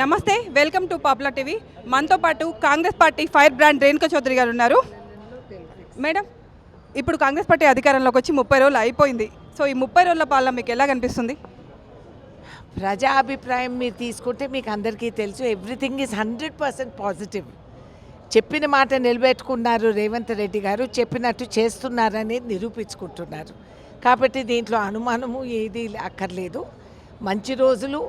నమస్తే welcome to popular TV. మనతో పాటు Congress party fire brand Renuka Chowdary గారు ఉన్నారు. మేడం ఇప్పుడు కాంగ్రెస్ పార్టీ అధికారంలోకి వచ్చి ముప్పై రోజులు అయిపోయింది. సో ఈ ముప్పై రోజుల పాలన మీకు ఎలా కనిపిస్తుంది? ప్రజా అభిప్రాయం మీరు తీసుకుంటే మీకు అందరికీ తెలుసు everything is hundred percent positive. చెప్పిన మాట నిలబెట్టుకున్నారు రేవంత్ రెడ్డి గారు చెప్పినట్టు చేస్తున్నారని నిరూపించుకుంటున్నారు. కాబట్టి దీంట్లో అనుమానము ఏది అక్కర్లేదు. మంచి రోజులు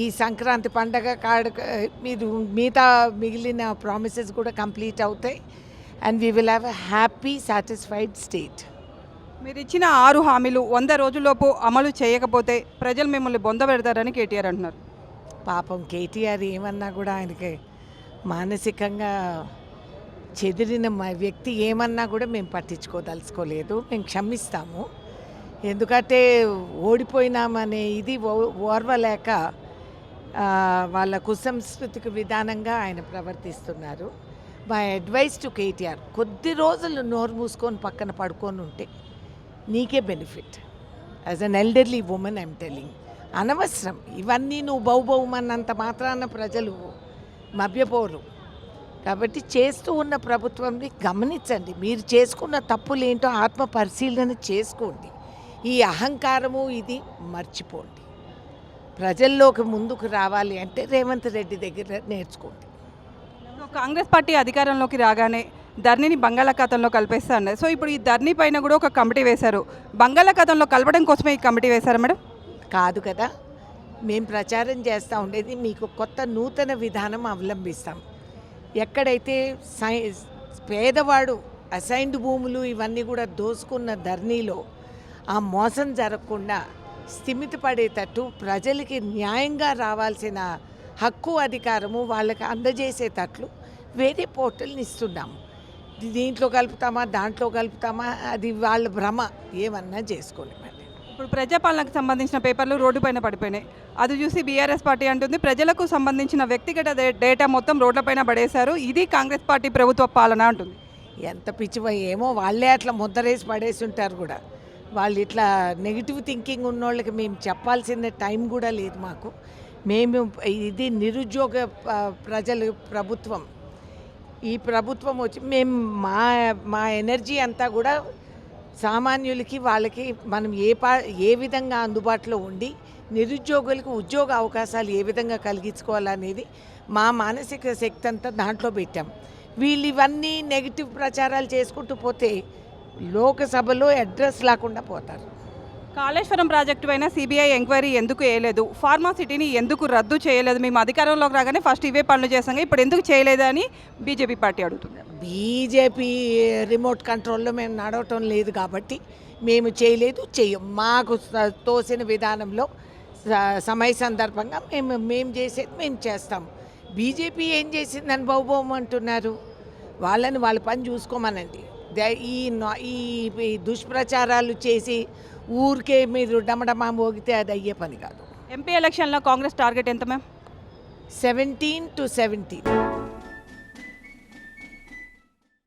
ఈ సంక్రాంతి పండగ కాడ మీరు మిగతా మిగిలిన ప్రామిసెస్ కూడా కంప్లీట్ అవుతాయి. And we will have a happy satisfied state మీరు ఇచ్చిన ఆరు హామీలు వంద రోజుల్లోపు అమలు చేయకపోతే ప్రజలు మిమ్మల్ని బొంద పెడతారని కేటీఆర్ అంటున్నారు. పాపం కేటీఆర్ ఏమన్నా కూడా ఆయనకి మానసికంగా చెదిరిన వ్యక్తి ఏమన్నా కూడా మేము పట్టించుకోదలుచుకోలేదు. మేము క్షమిస్తాము. ఎందుకంటే ఓడిపోయినామనే ఇది ఓ- ఓర్వలేక వాళ్ళ కుసంస్కృతిక విధానంగా ఆయన ప్రవర్తిస్తున్నారు. మై అడ్వైస్ టు కేటీఆర్ కొద్ది రోజులు నోరు మూసుకొని పక్కన పడుకొని ఉంటే నీకే benefit as an elderly women I'm telling అనవసరం. ఇవన్నీ నువ్వు బహుబహుమన్నంత మాత్రాన ప్రజలు మభ్యపోరు. కాబట్టి చేస్తూ ఉన్న ప్రభుత్వంని గమనించండి. మీరు చేసుకున్న తప్పులు ఏంటో ఆత్మ పరిశీలన చేసుకోండి. ఈ అహంకారము ఇది మర్చిపోండి. ప్రజల్లోకి ముందుకు రావాలి అంటే రేవంత్ రెడ్డి దగ్గర నేర్చుకోండి. కాంగ్రెస్ పార్టీ అధికారంలోకి రాగానే ధర్నిని బంగాళాఖాతంలో కలిపేస్తా అన్నారు సో ఇప్పుడు ఈ ధర్ని పైన కూడా ఒక కమిటీ వేశారు. బంగాళాఖాతంలో కలపడం కోసమే ఈ కమిటీ వేశారా మేడం? కాదు కదా. మేము ప్రచారం చేస్తూ ఉండేది మీకు కొత్త నూతన విధానం అవలంబిస్తాం. ఎక్కడైతే సై పేదవాడు అసైన్డ్ భూములు ఇవన్నీ కూడా దోసుకున్న ధర్నీలో ఆ మోసం జరగకుండా స్థిమిత పడేటట్టు ప్రజలకి న్యాయంగా రావాల్సిన హక్కు అధికారము వాళ్ళకి అందజేసేటట్లు వేరే పోర్టల్ని ఇస్తున్నాము దీంట్లో కలుపుతామా దాంట్లో కలుపుతామా అది వాళ్ళ భ్రమ. ఏమన్నా చేసుకోండి ఇప్పుడు ప్రజాపాలనకు సంబంధించిన పేపర్లు రోడ్డు పైన పడిపోయినాయి. అది చూసి బీఆర్ఎస్ పార్టీ అంటుంది ప్రజలకు సంబంధించిన వ్యక్తిగత డేటా మొత్తం రోడ్లపైన పడేశారు ఇది కాంగ్రెస్ పార్టీ ప్రభుత్వ పాలన అంటుంది. ఎంత పిచ్చివో ఏమో వాళ్ళే అట్లా ముద్దరేసి పడేసి ఉంటారు కూడా. వాళ్ళు ఇట్లా నెగిటివ్ థింకింగ్ ఉన్నోళ్ళకి మేము చెప్పాల్సిన టైం కూడా లేదు మాకు. మేము ఇది నిరుద్యోగ ప్రజలు ప్రభుత్వం. ఈ ప్రభుత్వం వచ్చి మేము మా మా ఎనర్జీ అంతా కూడా సామాన్యులకి వాళ్ళకి మనం ఏ పా ఏ విధంగా అందుబాటులో ఉండి నిరుద్యోగులకు ఉద్యోగ అవకాశాలు ఏ విధంగా కలిగించుకోవాలనేది మా మానసిక శక్తి అంతా దాంట్లో పెట్టాం. వీళ్ళు ఇవన్నీ నెగిటివ్ ప్రచారాలు చేసుకుంటూ పోతే లోకసభలో అడ్రస్ లేకుండా పోతారు. కాళేశ్వరం ప్రాజెక్టు పైన సిబిఐ ఎంక్వైరీ ఎందుకు వేయలేదు? ఫార్మాసిటీని ఎందుకు రద్దు చేయలేదు? మేము అధికారంలోకి రాగానే ఫస్ట్ ఇవే పనులు చేసాం ఇప్పుడు ఎందుకు చేయలేదు అని బీజేపీ పార్టీ అడుగుతుంది. బీజేపీ రిమోట్ కంట్రోల్లో మేము నడవటం లేదు కాబట్టి మేము చేయలేదు చెయ్యం. మాకు తోసిన విధానంలో సమయ సందర్భంగా మేము మేము చేసేది మేము చేస్తాం. బీజేపీ ఏం చేసిందని బహుభవం అంటున్నారు? వాళ్ళని వాళ్ళ పని చూసుకోమనండి. ఈ ఈ దుష్ప్రచారాలు చేసి ఊరికే మీరు డమడమా మోగితే అది అయ్యే పని కాదు. ఎంపీ ఎలక్షన్లో కాంగ్రెస్ టార్గెట్ ఎంత మ్యామ్? Seventeen to seventeen.